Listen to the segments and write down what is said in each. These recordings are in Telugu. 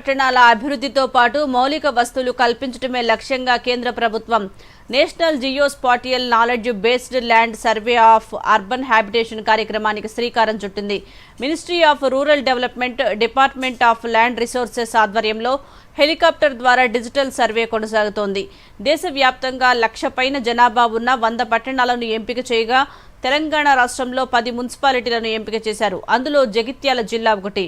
పట్టణాల అభివృద్ధితో పాటు మౌలిక వస్తువులు కల్పించడమే లక్ష్యంగా కేంద్ర ప్రభుత్వం. National geospatial knowledge based land survey of urban habitation కార్యక్రమానికి శ్రీకారం చుట్టింది. Ministry of rural development department of land resources ఆధ్వర్యంలో హెలికాప్టర్ ద్వారా డిజిటల్ సర్వే కొనసాగుతోంది. దేశవ్యాప్తంగా లక్ష పైన జనాభా ఉన్న వంద పట్టణాలను ఎంపిక చేయగా తెలంగాణ రాష్ట్రంలో పది మున్సిపాలిటీలను ఎంపిక చేశారు. అందులో జగిత్యాల జిల్లా ఒకటి.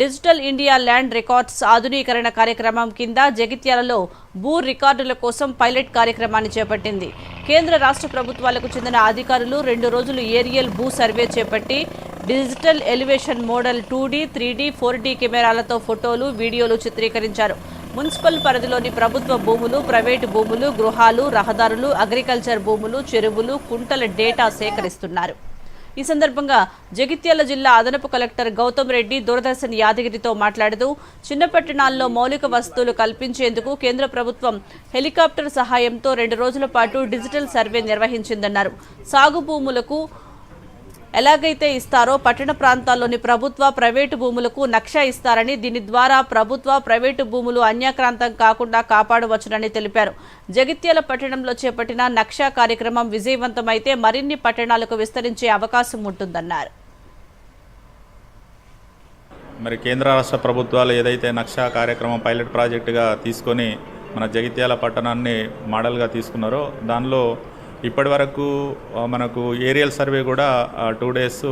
డిజిటల్ ఇండియా ల్యాండ్ రికార్డ్స్ ఆధునీకరణ కార్యక్రమం కింద జగిత్యాలలో భూ రికార్డుల కోసం పైలట్ కార్యక్రమాన్ని చేపట్టింది. కేంద్ర రాష్ట్ర ప్రభుత్వాలకు చెందిన అధికారులు రెండు రోజులు ఏరియల్ భూ సర్వే చేపట్టి digital elevation model two D three D four D కెమెరాలతో ఫోటోలు వీడియోలు చిత్రీకరించారు. మున్సిపల్ పరిధిలోని ప్రభుత్వ భూములు ప్రైవేటు భూములు గృహాలు రహదారులు అగ్రికల్చర్ భూములు చెరువులు కుంటల డేటా సేకరిస్తున్నారు. ఈ సందర్భంగా జగిత్యాల జిల్లా అదనపు కలెక్టర్ గౌతమ్ రెడ్డి దూరదర్శన్ యాదగిరితో మాట్లాడుతూ చిన్న పట్టణాల్లో మౌలిక వసతులు కల్పించేందుకు కేంద్ర ప్రభుత్వం హెలికాప్టర్ సహాయంతో రెండు రోజుల పాటు డిజిటల్ సర్వే నిర్వహించిందన్నారు. సాగు భూములకు ఎలాగైతే ఇస్తారో పట్టణ ప్రాంతాల్లోని ప్రభుత్వ ప్రైవేటు భూములకు నక్ష ఇస్తారని దీని ద్వారా ప్రభుత్వ ప్రైవేటు భూములు అన్యాక్రాంతం కాకుండా కాపాడవచ్చునని తెలిపారు. జగిత్యాల పట్టణంలో చేపట్టిన నక్ష కార్యక్రమం విజయవంతమైతే మరిన్ని పట్టణాలకు విస్తరించే అవకాశం ఉంటుందన్నారు. మరి కేంద్ర రాష్ట్ర ప్రభుత్వాలు ఏదైతే నక్షా కార్యక్రమం పైలట్ ప్రాజెక్టుగా తీసుకొని మన జగిత్యాల పట్టణాన్ని మోడల్గా తీసుకున్నారో దానిలో ఇప్పటి వరకు మనకు ఏరియల్ సర్వే కూడా టూ డేస్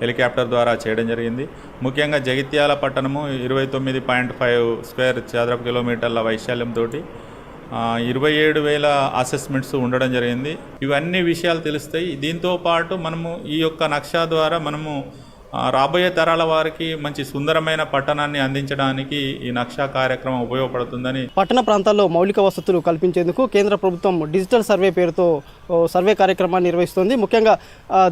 హెలికాప్టర్ ద్వారా చేయడం జరిగింది. ముఖ్యంగా జగిత్యాల పట్టణము ఇరవై తొమ్మిది పాయింట్ ఫైవ్ స్క్వేర్ చదరపు కిలోమీటర్ల వైశాల్యంతో ఇరవై ఏడు వేల అసెస్మెంట్స్ ఉండడం జరిగింది. ఇవన్నీ విషయాలు తెలుస్తాయి. దీంతో పాటు మనము ఈ యొక్క నక్షా ద్వారా మనము రాబోయే తరాల వారికి మంచి సుందరమైన పట్టణాన్ని అందించడానికి ఈ నక్షా కార్యక్రమం ఉపయోగపడుతుందని పట్టణ ప్రాంతాల్లో మౌలిక వసతులు కల్పించేందుకు కేంద్ర ప్రభుత్వం డిజిటల్ సర్వే పేరుతో సర్వే కార్యక్రమాన్ని నిర్వహిస్తుంది. ముఖ్యంగా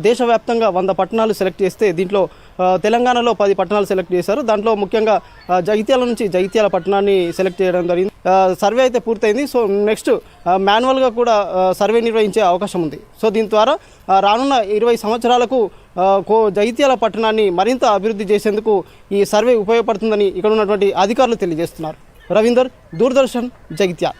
దేశవ్యాప్తంగా వంద పట్టణాలు సెలెక్ట్ చేస్తే దీంట్లో తెలంగాణలో పది పట్టణాలు సెలెక్ట్ చేశారు. దాంట్లో ముఖ్యంగా జగిత్యాల నుంచి జగిత్యాల పట్టణాన్ని సెలెక్ట్ చేయడం జరిగింది. సర్వే అయితే పూర్తయింది. సో నెక్స్ట్ మాన్యువల్గా కూడా సర్వే నిర్వహించే అవకాశం ఉంది. సో దీని ద్వారా రానున్న ఇరవై సంవత్సరాలకు కో జగిత్యాల పట్టణాన్ని మరింత అభివృద్ధి చేసేందుకు ఈ సర్వే ఉపయోగపడుతుందని ఇక్కడ ఉన్నటువంటి అధికారులు తెలియజేస్తున్నారు. రవీందర్ దూరదర్శన్ జగిత్యాల్.